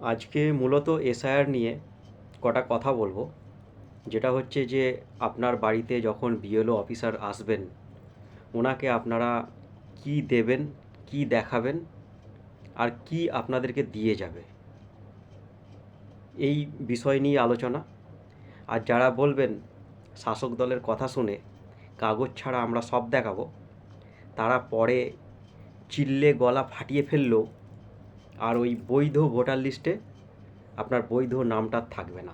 আজকে মূলত এসআইআর নিয়ে কটা কথা বলব। যেটা হচ্ছে যে, আপনার বাড়িতে যখন বিএলও অফিসার আসবেন, ওনাকে আপনারা কি দেবেন, কি দেখাবেন, আর কি আপনাদেরকে দিয়ে যাবে, এই বিষয় নিয়ে আলোচনা। আর যারা বলবেন শাসক দলের কথা শুনে কাগজ ছাড়া আমরা সব দেখাবো, তারা পরে চিল্লে গলা ফাটিয়ে ফেললেও আর ওই বৈধ ভোটার লিস্টে আপনার বৈধ নামটা থাকবে না।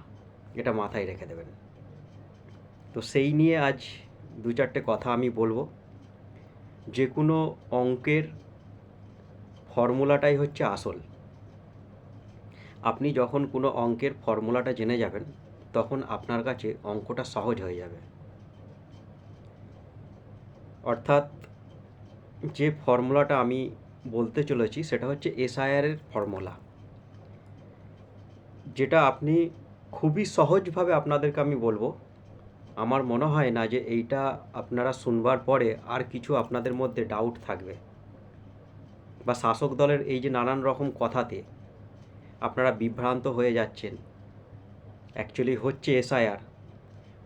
এটা মাথায় রেখে দেবেন। তো সেই নিয়ে আজ দু চারটে কথা আমি বলব। যে কোনো অঙ্কের ফর্মুলাটাই হচ্ছে আসল। আপনি যখন কোনো অঙ্কের ফর্মুলাটা জেনে যাবেন, তখন আপনার কাছে অঙ্কটা সহজ হয়ে যাবে। অর্থাৎ যে ফর্মুলাটা আমি বলতে চলেছি সেটা হচ্ছে এসআইআরের ফর্মুলা যেটা আপনি খুবই সহজভাবে আপনাদেরকে আমি বলব। আমার মনে হয় না যে এইটা আপনারা শুনবার পরে আর কিছু আপনাদের মধ্যে ডাউট থাকবে। বা শাসক দলের এই যে নানান রকম কথাতে আপনারা বিভ্রান্ত হয়ে যাচ্ছেন। অ্যাকচুয়ালি হচ্ছে এসআইআর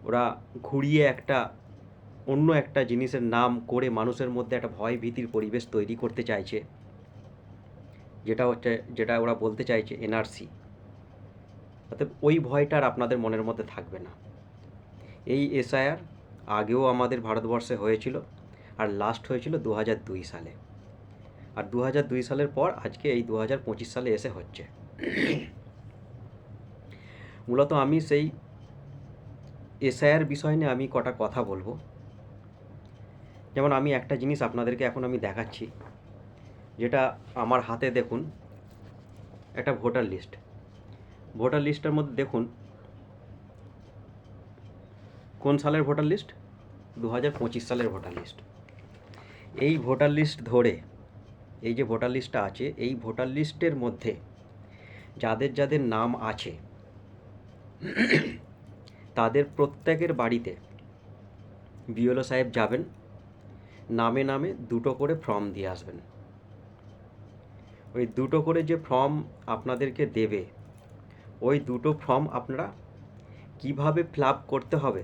ওরা ঘুরিয়ে একটা অন্য একটা জিনিসের নাম করে মানুষের মধ্যে একটা ভয় ভীতির পরিবেশ তৈরি করতে চাইছে। যেটা হচ্ছে, যেটা ওরা বলতে চাইছে এনআরসি। অর্থাৎ ওই ভয়টা আর আপনাদের মনের মধ্যে থাকবে না। এই এসআইআর আগেও আমাদের ভারতবর্ষে হয়েছিল আর লাস্ট হয়েছিল দু সালে। আর দু সালের পর আজকে এই দু সালে এসে হচ্ছে। মূলত আমি সেই এসআইআর বিষয় নিয়ে আমি কটা কথা বলব। যেমন আমি একটা জিনিস আপনাদেরকে এখন আমি দেখাচ্ছি, যেটা আমার হাতে দেখুন, একটা ভোটার লিস্ট। ভোটার লিস্টের মধ্যে দেখুন, কোন সালের ভোটার লিস্ট? দু হাজার পঁচিশ সালের ভোটার লিস্ট। এই ভোটার লিস্ট ধরে, এই যে ভোটার লিস্টটা আছে, এই ভোটার লিস্টের মধ্যে যাদের যাদের নাম আছে, তাদের প্রত্যেকের বাড়িতে বিওলো সাহেব যাবেন নামে নামে দুটো করে ফর্ম দিয়ে আসবেন। ওই দুটো করে যে ফর্ম আপনাদেরকে দেবে, ওই দুটো ফর্ম আপনারা কীভাবে ফিল আপ করতে হবে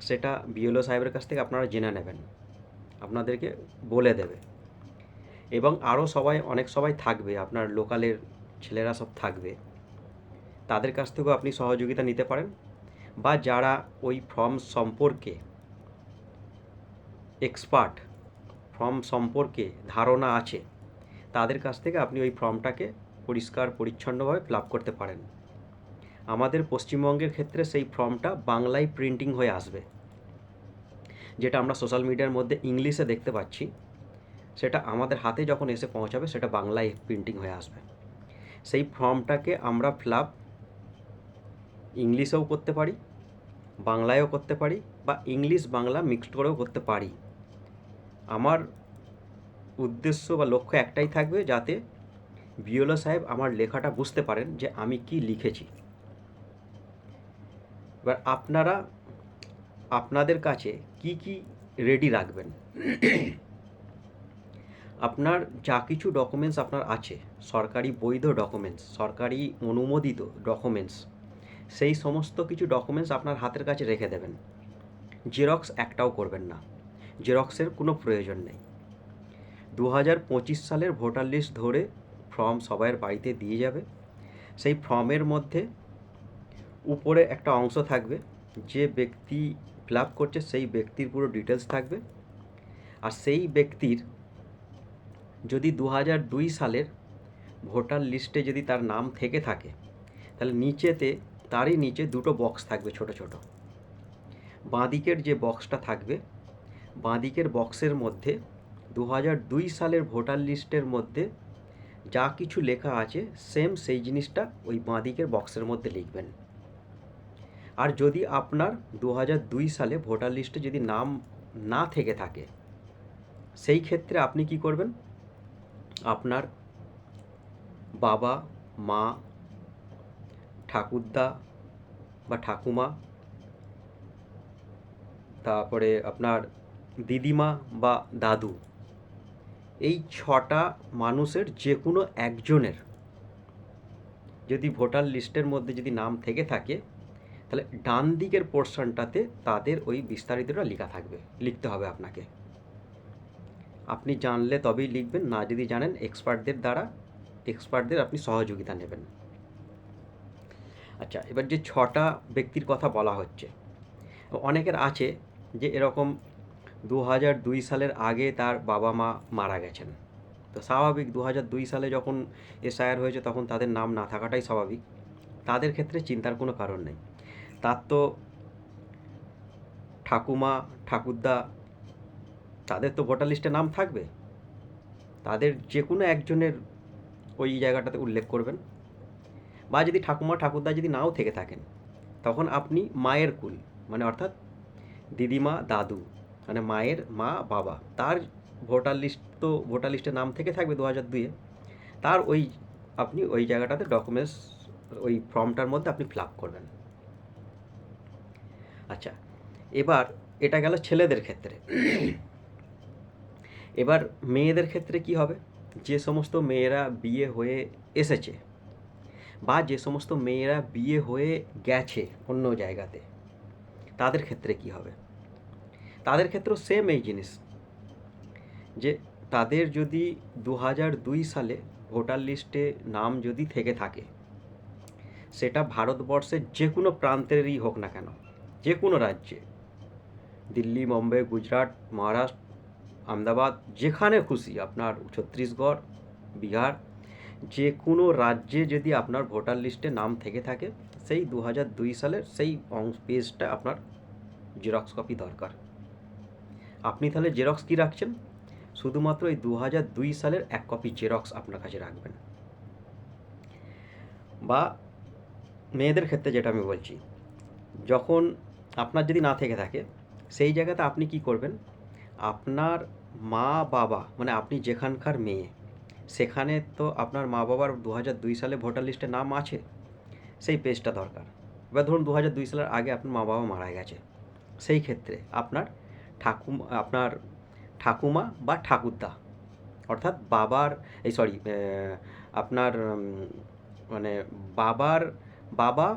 সেটা বিএলও সাহেবের কাছ থেকে আপনারা জেনে নেবেন, আপনাদেরকে বলে দেবে। এবং আরও সবাই, অনেক সবাই থাকবে, আপনার লোকালের ছেলেরা সব থাকবে। তাদের কাছ থেকেও আপনি সহযোগিতা নিতে পারেন বা যারা ওই ফর্ম সম্পর্কে এক্সপার্ট ফর্ম সম্পর্কে ধারণা আছে, তাদের কাছ থেকে আপনি ওই ফর্মটাকে পরিষ্কার, পরিচ্ছন্নভাবে ফিল করতে পারেন। আমাদের পশ্চিমবঙ্গের ক্ষেত্রে সেই ফর্মটা বাংলায় প্রিন্টিং হয়ে আসবে। যেটা আমরা সোশ্যাল মিডিয়ার মধ্যে ইংলিশে দেখতে পাচ্ছি, সেটা আমাদের হাতে যখন এসে পৌঁছাবে, সেটা বাংলায় প্রিন্টিং হয়ে আসবে। সেই ফর্মটাকে আমরা ফিল ইংলিশেও করতে পারি, বাংলায়ও করতে পারি বা ইংলিশ বাংলা মিক্সড করেও করতে পারি। আমার উদ্দেশ্য বা লক্ষ্য একটাই থাকবে যাতে বিওলো সাহেব আমার লেখাটা বুঝতে পারেন যে আমি কি লিখেছি। এবার আপনারা, আপনাদের কাছে কি কি রেডি রাখবেন? আপনার যা কিছু ডকুমেন্টস আপনার আছে, সরকারি বৈধ ডকুমেন্টস সরকারি অনুমোদিত ডকুমেন্টস সেই সমস্ত কিছু ডকুমেন্টস আপনার হাতের কাছে রেখে দেবেন। জেরক্স একটাও করবেন না। জেরক্সের কোনো প্রয়োজন নেই। দু হাজার পঁচিশ সালের ভোটার লিস্ট ধরে ফর্ম সবাইয়ের বাড়িতে দিয়ে যাবে। সেই ফর্মের মধ্যে উপরে একটা অংশ থাকবে, যে ব্যক্তি ফিল করছে সেই ব্যক্তির পুরো ডিটেলস থাকবে। আর সেই ব্যক্তির যদি দু দুই সালের ভোটার লিস্টে যদি তার নাম থেকে থাকে, তাহলে নিচেতে, তারই নিচে দুটো বক্স থাকবে ছোট ছোট। বাঁদিকের যে বক্সটা থাকবে বাঁদিকের বক্সের মধ্যে দু হাজার দুই সালের ভোটার লিস্টের মধ্যে যা কিছু লেখা আছে সেম সেই জিনিসটা ওই বাঁদিকের বক্সের মধ্যে লিখবেন। আর যদি আপনার দু হাজার দুই সালে ভোটার লিস্টে যদি নাম না থেকে থাকে, সেই ক্ষেত্রে আপনি কি করবেন? আপনার বাবা, মা, ঠাকুরদা বা ঠাকুমা, তারপরে আপনার দিদিমা বা দাদু। এই ছটা মানুষের যে কোনো একজনের যদি ভোটার লিস্টের মধ্যে যদি নাম থেকে থাকে, তাহলে ডান দিকের পোর্শনটাতে তাদের ওই বিস্তারিতটা লেখা থাকবে, লিখতে হবে আপনাকে। আপনি জানলে তবেই লিখবেন, না যদি জানেন, এক্সপার্টদের দ্বারা, এক্সপার্টদের আপনি সহযোগিতা নেবেন। আচ্ছা এবার যে ছটা ব্যক্তির কথা বলা হচ্ছে, অনেকের আছে যে এরকম দু দুই সালের আগে তার বাবা মা মারা গেছেন। তো স্বাভাবিক দু দুই সালে যখন এসআইআর হয়েছে তখন তাদের নাম না থাকাটাই স্বাভাবিক। তাদের ক্ষেত্রে চিন্তার কোনো কারণ নেই। তার তো ঠাকুমা, ঠাকুরদা, তাদের তো ভোটার লিস্টে নাম থাকবে। তাদের যে কোনো একজনের ওই জায়গাটাতে উল্লেখ করবেন। বা যদি ঠাকুমা, ঠাকুরদা যদি নাও থেকে থাকেন, তখন আপনি মায়ের কুল মানে অর্থাৎ দিদিমা, দাদু মানে মায়ের মা, বাবা, তার ভোটার লিস্ট তো ভোটার লিস্টের নাম থেকে থাকবে দু হাজার দুইয়ে। তার ওই আপনি ওই জায়গাটাতে ডকুমেন্টস ওই ফর্মটার মধ্যে আপনি ফিল করবেন। আচ্ছা এবার এটা গেল ছেলেদের ক্ষেত্রে। এবার মেয়েদের ক্ষেত্রে কি হবে? যে সমস্ত মেয়েরা বিয়ে হয়ে এসেছে বা যে সমস্ত মেয়েরা বিয়ে হয়ে গেছে অন্য জায়গাতে, তাদের ক্ষেত্রে কি হবে? তাদের ক্ষেত্রেও সেম এই জিনিস। যে তাদের যদি দু হাজার দুই সালে ভোটার লিস্টে নাম যদি থেকে থাকে, সেটা ভারতবর্ষের যে কোনো প্রান্তেরই হোক না কেন যে কোনো রাজ্যে। দিল্লি, মুম্বাই, গুজরাট, মহারাষ্ট্র, আহমেদাবাদ, যেখানে খুশি আপনার ছত্তিশগড়, বিহার যে কোনো রাজ্যে যদি আপনার ভোটার লিস্টে নাম থেকে থাকে, সেই দু হাজার দুই সালের সেই অংশ পেজটা আপনার জেরক্স কপি দরকার। আপনি তাহলে জেরক্স কী রাখছেন? শুধুমাত্র এই দু হাজার দুই সালের এক কপি জেরক্স আপনার কাছে রাখবেন। বা মেয়েদের ক্ষেত্রে যেটা আমি বলছি, যখন আপনার যদি না থেকে থাকে, সেই জায়গাতে আপনি কি করবেন? আপনার মা বাবা মানে আপনি যেখানকার মেয়ে, সেখানে তো আপনার মা বাবার দু দুই সালে ভোটার লিস্টে নাম আছে, সেই পেজটা দরকার। এবার ধরুন দু দুই সালের আগে আপনার মা বাবা মারা গেছে, সেই ক্ষেত্রে আপনার ঠাকুমা, আপনার ঠাকুমা বা ঠাকুরদা। অর্থাৎ বাবার, এই সরি আপনার মানে বাবার, বাবা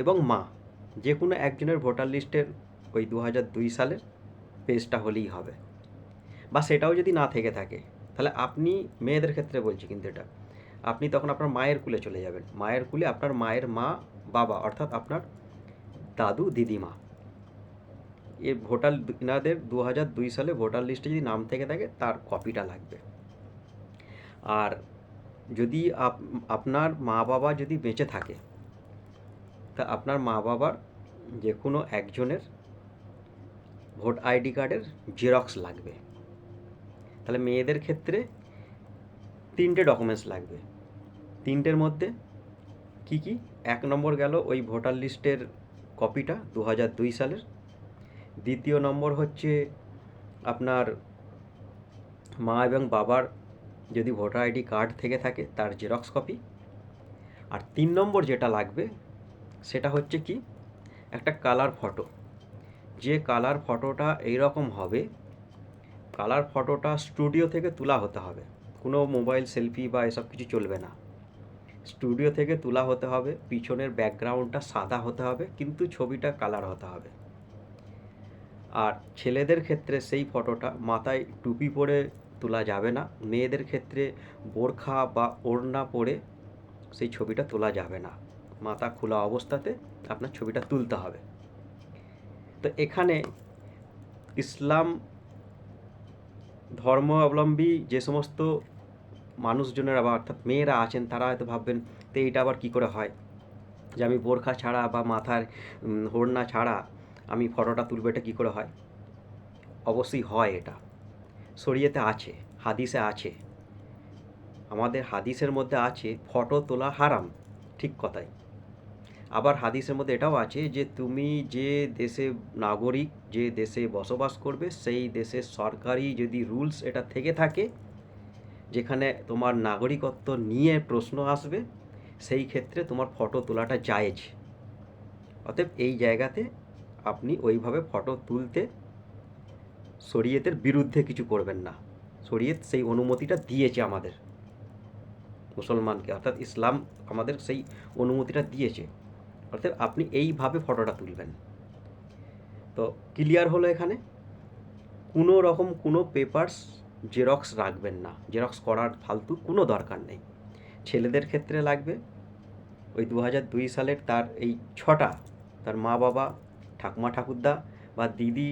এবং মা যে কোনো একজনের ভোটার লিস্টের ওই দু হাজার দুই সালের পেজটা হলেই হবে। বা সেটাও যদি না থেকে থাকে, তাহলে আপনি মেয়েদের ক্ষেত্রে বলছি কিন্তু এটা, আপনি তখন আপনার মায়ের কুলে চলে যাবেন। মায়ের কুলে আপনার মায়ের মা, বাবা, অর্থাৎ আপনার দাদু, দিদিমা। এ ভোটার ইনাদের দু হাজার দুই সালে ভোটার লিস্টে যদি নাম থেকে থাকে, তার কপিটা লাগবে। আর যদি আপ- আপনার মা বাবা যদি বেঁচে থাকে, তা আপনার মা বাবার যে কোনো একজনের ভোট আইডি কার্ডের জেরক্স লাগবে। তাহলে মেয়েদের ক্ষেত্রে তিনটে ডকুমেন্টস লাগবে। তিনটের মধ্যে কি কি? এক নম্বর গেল ওই ভোটার লিস্টের কপিটা দু হাজার দুই সালের। দ্বিতীয় নম্বর হচ্ছে আপনার মা এবং বাবার যদি ভোটার আইডি কার্ড থেকে থাকে, তার জেরক্স কপি। আর তিন নম্বর যেটা লাগবে, সেটা হচ্ছে কি, একটা কালার ফটো। যে কালার ফটোটা এইরকম হবে, কালার ফটোটা স্টুডিও থেকে তোলা হতে হবে। কোনো মোবাইল সেলফি বা এসব কিছু চলবে না। স্টুডিও থেকে তোলা হতে হবে, পিছনের ব্যাকগ্রাউন্ডটা সাদা হতে হবে, কিন্তু ছবিটা কালার হতে হবে। আর ছেলেদের ক্ষেত্রে সেই ফটোটা মাথায় টুপি পরে তোলা যাবে না, মেয়েদের ক্ষেত্রে বোরখা বা ওড়না পরে সেই ছবিটা তোলা যাবে না। মাথা খোলা অবস্থাতে আপনার ছবিটা তুলতে হবে। তো এখানে ইসলাম ধর্মাবলম্বী যে সমস্ত মানুষজনেরা বা অর্থাৎ মেয়েরা আছেন, তারা হয়তো ভাববেন, তো এইটা আবার কী করে হয়? যে আমি বোরখা ছাড়া বা মাথার ওড়না ছাড়া আমি ফটোটা তুলবো, এটা কী করে হয়? অবশ্যই হয় এটা। শরীয়তে আছে, হাদিসে আছে। আমাদের হাদিসের মধ্যে আছে, ফটো তোলা হারাম, ঠিক কথাই। আবার হাদিসের মধ্যে এটাও আছে যে, তুমি যে দেশে নাগরিক, যে দেশে বসবাস করবে, সেই দেশের সরকারি যদি রুলস এটা থেকে থাকে, যেখানে তোমার নাগরিকত্ব নিয়ে প্রশ্ন আসবে, সেই ক্ষেত্রে তোমার ফটো তোলাটা জায়েজ। অতএব এই জায়গাতে আপনি ওইভাবে ফটো তুলতে শরীয়তের বিরুদ্ধে কিছু করবেন না। শরীয়ত সেই অনুমতিটা দিয়েছে আমাদের। মুসলমানকে, অর্থাৎ ইসলাম আমাদের সেই অনুমতিটা দিয়েছে। অর্থাৎ আপনি এইভাবে ফটোটা তুলবেন। তো ক্লিয়ার হলো এখানে? কোনো রকম কোনো পেপারস জেরক্স রাখবেন না। জেরক্স করার ফালতু কোনো দরকার নেই। ছেলেদের ক্ষেত্রে লাগবে। ওই দু হাজার দুই সালের তার এই ছটা, তার মা বাবা ঠাকুমা ঠাকুরদা বা দিদি,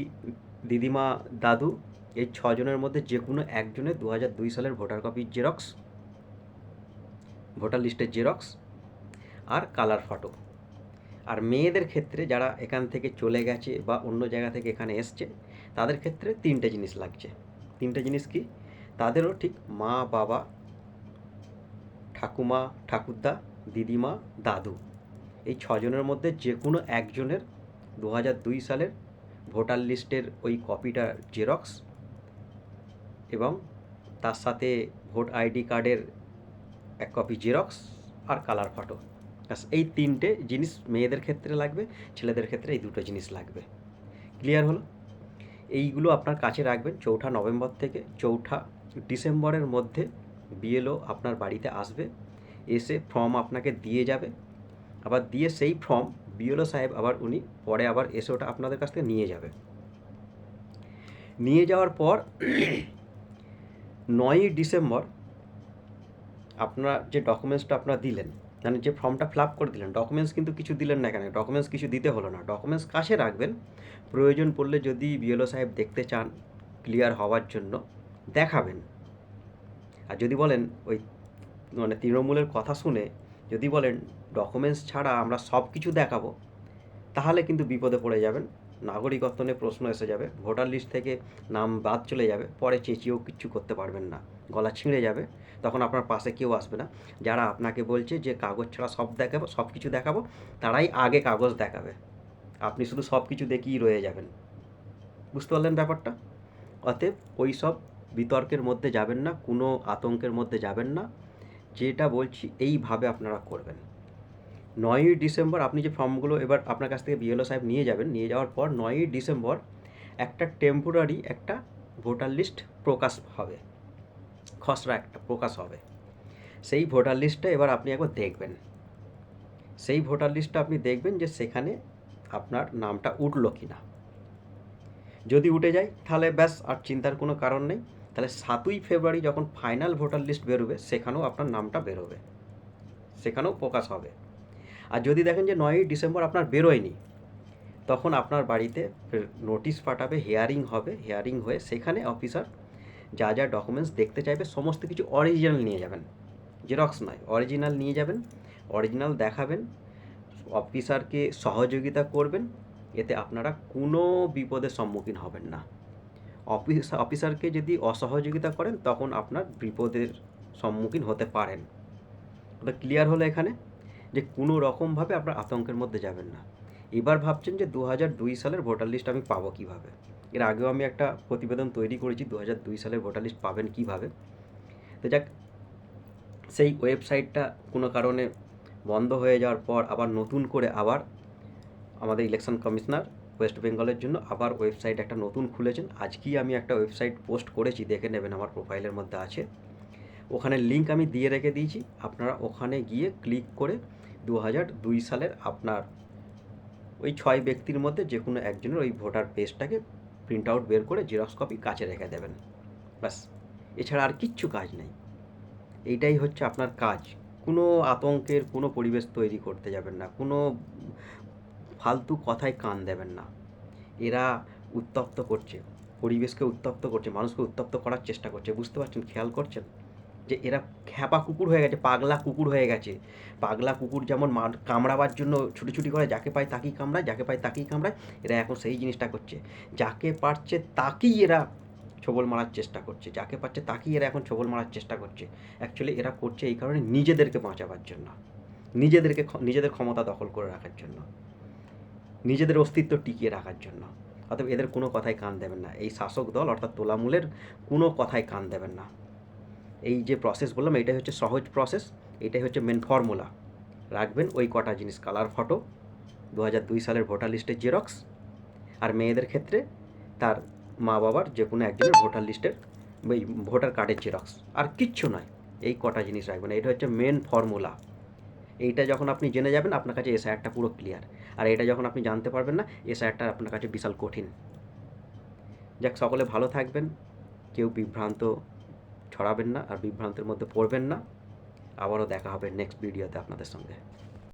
দিদিমা দাদু, এই ছজনের মধ্যে যে কোনো একজনের দু হাজার দুই সালের ভোটার কপির জেরক্স ভোটার লিস্টের জেরক্স আর কালার ফটো আর মেয়েদের ক্ষেত্রে যারা এখান থেকে চলে গেছে বা অন্য জায়গা থেকে এখানে এসছে, তাদের ক্ষেত্রে তিনটে জিনিস লাগছে। তিনটে জিনিস কি? তাদেরও ঠিক মা, বাবা, ঠাকুমা, ঠাকুরদা, দিদিমা, দাদু। এই ছজনের মধ্যে যে কোনো একজনের দু হাজার দুই সালের ভোটার লিস্টের ওই কপিটা জেরক্স এবং তার সাথে ভোট আইডি কার্ডের এক কপি জেরক্স আর কালার ফটো। ব্যাস, এই তিনটে জিনিস মেয়েদের ক্ষেত্রে লাগবে, ছেলেদের ক্ষেত্রে এই দুটো জিনিস লাগবে। ক্লিয়ার হলো? এইগুলো আপনার কাছে রাখবেন চৌঠা নভেম্বর থেকে। চৌঠা ডিসেম্বরের মধ্যে বিএলও আপনার বাড়িতে আসবে, এসে ফর্ম আপনাকে দিয়ে যাবে। আবার দিয়ে সেই ফর্ম বিএলও সাহেব আবার উনি পরে আবার এসে ওটা আপনাদের কাছ থেকে নিয়ে যাবে। নিয়ে যাওয়ার পর নয়ই ডিসেম্বর আপনার যে ডকুমেন্টসটা আপনারা দিলেন মানে যে ফর্মটা ফিল আপ করে দিলেন ডকুমেন্টস কিন্তু কিছু দিলেন না কেন ডকুমেন্টস কিছু দিতে হলো না। ডকুমেন্টস কাছে রাখবেন, প্রয়োজন পড়লে যদি বিএলও সাহেব দেখতে চান ক্লিয়ার হওয়ার জন্য, দেখাবেন। আর যদি বলেন ওই মানে তৃণমূলের কথা শুনে যদি বলেন ডকুমেন্টস ছাড়া আমরা সব কিছু দেখাবো, তাহলে কিন্তু বিপদে পড়ে যাবেন। নাগরিকত্ব নিয়ে প্রশ্ন এসে যাবে, ভোটার লিস্ট থেকে নাম বাদ চলে যাবে, পরে চেঁচিয়েও কিচ্ছু করতে পারবেন না, গলা ছিঁড়ে যাবে, তখন আপনার পাশে কেউ আসবে না। যারা আপনাকে বলছে যে কাগজ ছাড়া সব দেখাবো সব কিছু দেখাবো, তারাই আগে কাগজ দেখাবে। আপনি শুধু সব কিছু দেখেই রয়ে যাবেন। বুঝতে পারলেন ব্যাপারটা? অতএব ওই সব বিতর্কের মধ্যে যাবেন না, কোনো আতঙ্কের মধ্যে যাবেন না। যেটা বলছি, এইভাবে আপনারা করবেন। নয়ই ডিসেম্বর আপনি যে ফর্মগুলো এবার আপনার কাছ থেকে বিএলও সাহেব নিয়ে যাবেন, নিয়ে যাওয়ার পর নয়ই ডিসেম্বর একটা টেম্পোরারি একটা ভোটার লিস্ট প্রকাশ হবে। খসড়া একটা প্রকাশ হবে। সেই ভোটার লিস্টটা এবার আপনি একবার দেখবেন। সেই ভোটার লিস্টটা আপনি দেখবেন যে সেখানে আপনার নামটা উঠল কি না যদি উঠে যায়, তাহলে ব্যাস, আর চিন্তার কোনো কারণ নেই। তাহলে সাতই ফেব্রুয়ারি যখন ফাইনাল ভোটার লিস্ট বেরোবে, সেখানেও আপনার নামটা বেরোবে। সেখানেও প্রকাশ হবে। আর যদি দেখেন যে নয়ই ডিসেম্বর আপনার বেরোয়নি, তখন আপনার বাড়িতে নোটিশ পাঠাবে হেয়ারিং হবে হেয়ারিং হয়ে সেখানে অফিসার যা যা ডকুমেন্টস দেখতে চাইবে, সমস্ত কিছু অরিজিনাল নিয়ে যাবেন। জেরক্স নয় অরিজিনাল নিয়ে যাবেন অরিজিনাল দেখাবেন অফিসারকে সহযোগিতা করবেন, এতে আপনারা কোনো বিপদের সম্মুখীন হবেন না। অফিস অফিসারকে যদি অসহযোগিতা করেন, তখন আপনার বিপদের সম্মুখীন হতে পারেন। ওটা ক্লিয়ার হলো এখানে? যে কোনো রকমভাবে আপনার আতঙ্কের মধ্যে যাবেন না। এবার ভাবছেন যে দু হাজার দুই সালের ভোটার লিস্ট আমি পাবো কীভাবে? এর আগেও আমি একটা প্রতিবেদন তৈরি করেছি দু হাজার দুই সালের ভোটার লিস্ট পাবেন কীভাবে? তো যাক, সেই ওয়েবসাইটটা কোনো কারণে বন্ধ হয়ে যাওয়ার পর আবার নতুন করে আবার আমাদের ইলেকশন কমিশনার ওয়েস্ট বেঙ্গলের জন্য আবার ওয়েবসাইট একটা নতুন খুলেছেন। আজকেই আমি একটা ওয়েবসাইট পোস্ট করেছি, দেখে নেবেন আমার প্রোফাইলের মধ্যে আছে। ওখানে লিঙ্ক আমি দিয়ে রেখে দিয়েছি, আপনারা ওখানে গিয়ে ক্লিক করে দু দুই সালের আপনার ওই ছয় ব্যক্তির মধ্যে যে কোনো একজনের ওই ভোটার পেজটাকে প্রিন্ট আউট বের করে জেরক্স কপি কাছে রেখে দেবেন। ব্যাস, এছাড়া আর কিচ্ছু কাজ নেই। এইটাই হচ্ছে আপনার কাজ। কোনো আতঙ্কের, কোনো পরিবেশ তৈরি করতে যাবেন না। কোনো ফালতু কথায় কান দেবেন না। এরা উত্তপ্ত করছে। পরিবেশকে উত্তপ্ত করছে, মানুষকে উত্তপ্ত করার চেষ্টা করছে। বুঝতে পারছেন? খেয়াল করছেন? যে এরা খ্যাপা কুকুর হয়ে গেছে, পাগলা কুকুর হয়ে গেছে। পাগলা কুকুর যেমন কামড়াবার জন্য ছুটি করে, যাকে পায় তাকেই কামড়ায়, যাকে পায় তাকেই কামড়ায়, এরা এখন সেই জিনিসটা করছে। যাকে পারছে তাকেই এরা ছবল মারার চেষ্টা করছে। যাকে পাচ্ছে তাকেই এরা এখন ছবল মারার চেষ্টা করছে। অ্যাকচুয়ালি এরা করছে এই কারণে নিজেদেরকে বাঁচাবার জন্য। নিজেদেরকে নিজেদের ক্ষমতা দখল করে রাখার জন্য। নিজেদের অস্তিত্ব টিকিয়ে রাখার জন্য। অতএব এদের কোনো কথায় কান দেবেন না। এই শাসক দল অর্থাৎ তোলামূলের কোনো কথায় কান দেবেন না। এই যে প্রসেস বললাম, এটাই হচ্ছে সহজ প্রসেস এটাই হচ্ছে মেন ফর্মুলা রাখবেন ওই কটা জিনিস কালার ফটো দু দুই সালের ভোটার লিস্টের জেরক্স আর মেয়েদের ক্ষেত্রে তার মা বাবার যে কোনো একজনের ভোটার লিস্টের ওই ভোটার কার্ডের জেরক্স আর কিচ্ছু নয়, এই কটা জিনিস রাখবেন, এটা হচ্ছে মেন ফর্মুলা এইটা যখন আপনি জেনে যাবেন, আপনার কাছে এসআইআরটা পুরো ক্লিয়ার আর এটা যখন আপনি জানতে পারবেন না এসআইআরটা আপনার কাছে বিশাল কঠিন। যাক, সকলে ভালো থাকবেন, কেউ বিভ্রান্ত ছড়াবেন না আর বিভ্রান্তের মধ্যে পড়বেন না। আবারও দেখা হবে নেক্সট ভিডিওতে আপনাদের সঙ্গে।